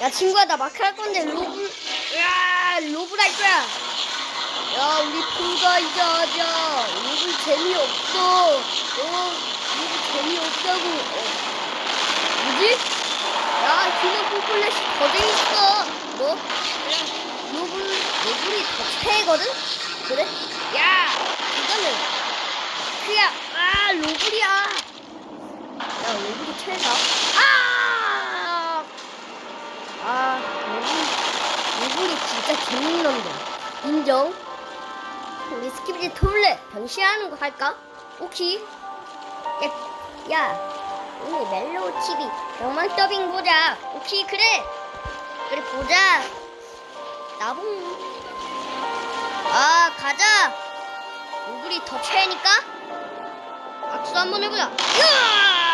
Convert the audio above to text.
야 친구야 나 마크 할 건데 로블 야 로블 할 거야 야 우리 풀가 이제 하자 로블 재미없어 어 로블 재미없다고 어. 뭐지? 야 지금 포플렛이 더 재밌어 뭐? 로블 로블이 더 최거든? 그래? 야 이거는 그야 아 로블이야 야 로블이 최다 아 아, 로블이 진짜 재밌는데. 인정. 우리 스키비지 토블렛 변신하는 거 할까? 오케이. 야, 야, 오늘 멜로우 TV 영상 더빙 보자. 오케이, 그래. 그래, 보자. 나봉. 아, 가자. 로블이 더 최니까? 악수 한번 해보자. 으아!